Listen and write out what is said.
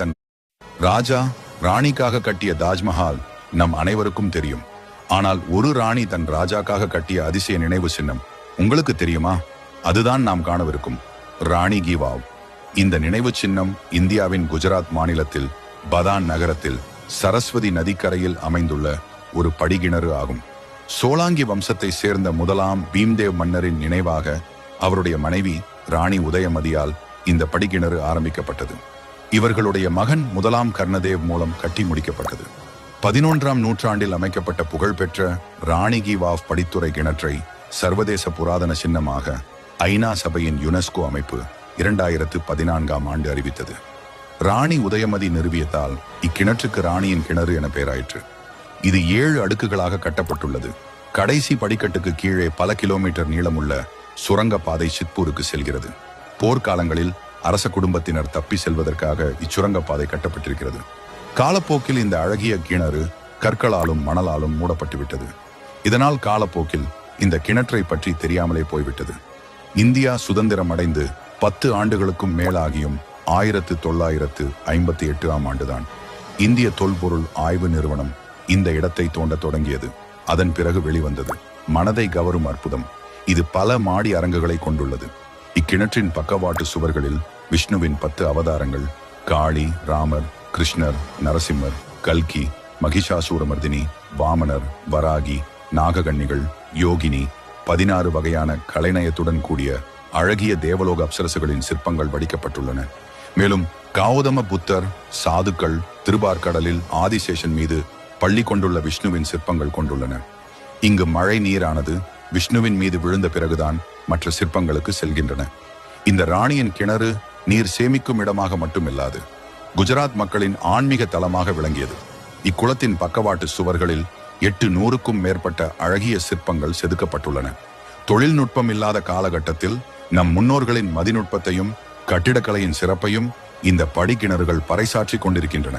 தன் ராஜா ராணிக்காக கட்டிய தாஜ்மஹால் நம் அனைவருக்கும் தெரியும். ஆனால் ஒரு ராணி தன் ராஜாக்காக கட்டிய அதிசய நினைவு சின்னம் உங்களுக்கு தெரியுமா? அதுதான் நாம் காணவிருக்கும். ராணி கிவாவ் இந்த நினைவு சின்னம் இந்தியாவின் குஜராத் மாநிலத்தில் பதான் நகரத்தில் சரஸ்வதி நதிக்கரையில் அமைந்துள்ள ஒரு படிகிணறு ஆகும். சோலாங்கி வம்சத்தை சேர்ந்த முதலாம் பீம்தேவ் மன்னரின் நினைவாக அவருடைய மனைவி ராணி உதயமதியால் இந்த படிக்கிணறு ஆரம்பிக்கப்பட்டது. இவர்களுடைய மகன் முதலாம் கர்ணதேவ் மூலம் கட்டி முடிக்கப்பட்டது. பதினொன்றாம் நூற்றாண்டில் அமைக்கப்பட்ட புகழ்பெற்ற ராணிகி வாவ் படித்துறை கிணற்றை சர்வதேச புராதன சின்னமாக ஐநா சபையின் யுனெஸ்கோ அமைப்பு இரண்டாயிரத்து பதினான்காம் ஆண்டு அறிவித்தது. ராணி உதயமதி நிறுவியதால் இக்கிணற்றுக்கு ராணியின் கிணறு என பெயராயிற்று. இது ஏழு அடுக்குகளாக கட்டப்பட்டுள்ளது. கடைசி படிக்கட்டுக்கு கீழே பல கிலோமீட்டர் நீளமுள்ள சுரங்க பாதை சித்பூருக்கு செல்கிறது. போர்க்காலங்களில் அரச குடும்பத்தினர் தப்பி செல்வதற்காக இச்சுரங்கப்பாதை கட்டப்பட்டிருக்கிறது. காலப்போக்கில் இந்த அழகிய கிணறு கற்களாலும் மணலாலும் மூடப்பட்டுவிட்டது. இதனால் காலப்போக்கில் இந்த கிணற்றை பற்றி தெரியாமலே போய்விட்டது. இந்தியா சுதந்திரம் அடைந்து பத்து ஆண்டுகளுக்கும் மேலாகியும் ஆயிரத்து தொள்ளாயிரத்து ஐம்பத்தி எட்டு ஆம் ஆண்டுதான். இந்திய தொல்பொருள் ஆய்வு நிறுவனம் இந்த இடத்தை தோண்ட தொடங்கியது. அதன் பிறகு வெளிவந்தது. மனதை கவரும் அற்புதம். இது பல மாடி அரங்குகளை கொண்டுள்ளது. இக்கிணற்றின் பக்கவாட்டு சுவர்களில் விஷ்ணுவின் பத்து அவதாரங்கள் காளி ராமர் கிருஷ்ணர் நரசிம்மர் கல்கி மகிஷாசூரமர்தினி வாமனர் வராகி நாககன்னிகள் யோகினி பதினாறு வகையான கலைநயத்துடன் கூடிய அழகிய தேவலோக அப்சரசுகளின் சிற்பங்கள் வடிக்கப்பட்டுள்ளன. மேலும் காவுதம புத்தர் சாதுக்கள் திருபார்கடலில் ஆதிசேஷன் மீது பள்ளி கொண்டுள்ள விஷ்ணுவின் சிற்பங்கள் கொண்டுள்ளன. இங்கு மழை நீரானது விஷ்ணுவின் மீது விழுந்த பிறகுதான் மற்ற சிற்பங்களுக்கு செல்கின்றன. இந்த ராணியின் கிணறு நீர் சேமிக்கும் இடமாக மட்டுமில்லாது குஜராத் மக்களின் ஆன்மீக தலமாக விளங்கியது. இக்குளத்தின் பக்கவாட்டு சுவர்களில் எட்டு நூறுக்கும் மேற்பட்ட அழகிய சிற்பங்கள் செதுக்கப்பட்டுள்ளன. தொழில்நுட்பம் இல்லாத காலகட்டத்தில் நம் முன்னோர்களின் மதிநுட்பத்தையும் கட்டிடக்கலையின் சிறப்பையும் இந்த படிக்கிணறுகள் பறைசாற்றி கொண்டிருக்கின்றன.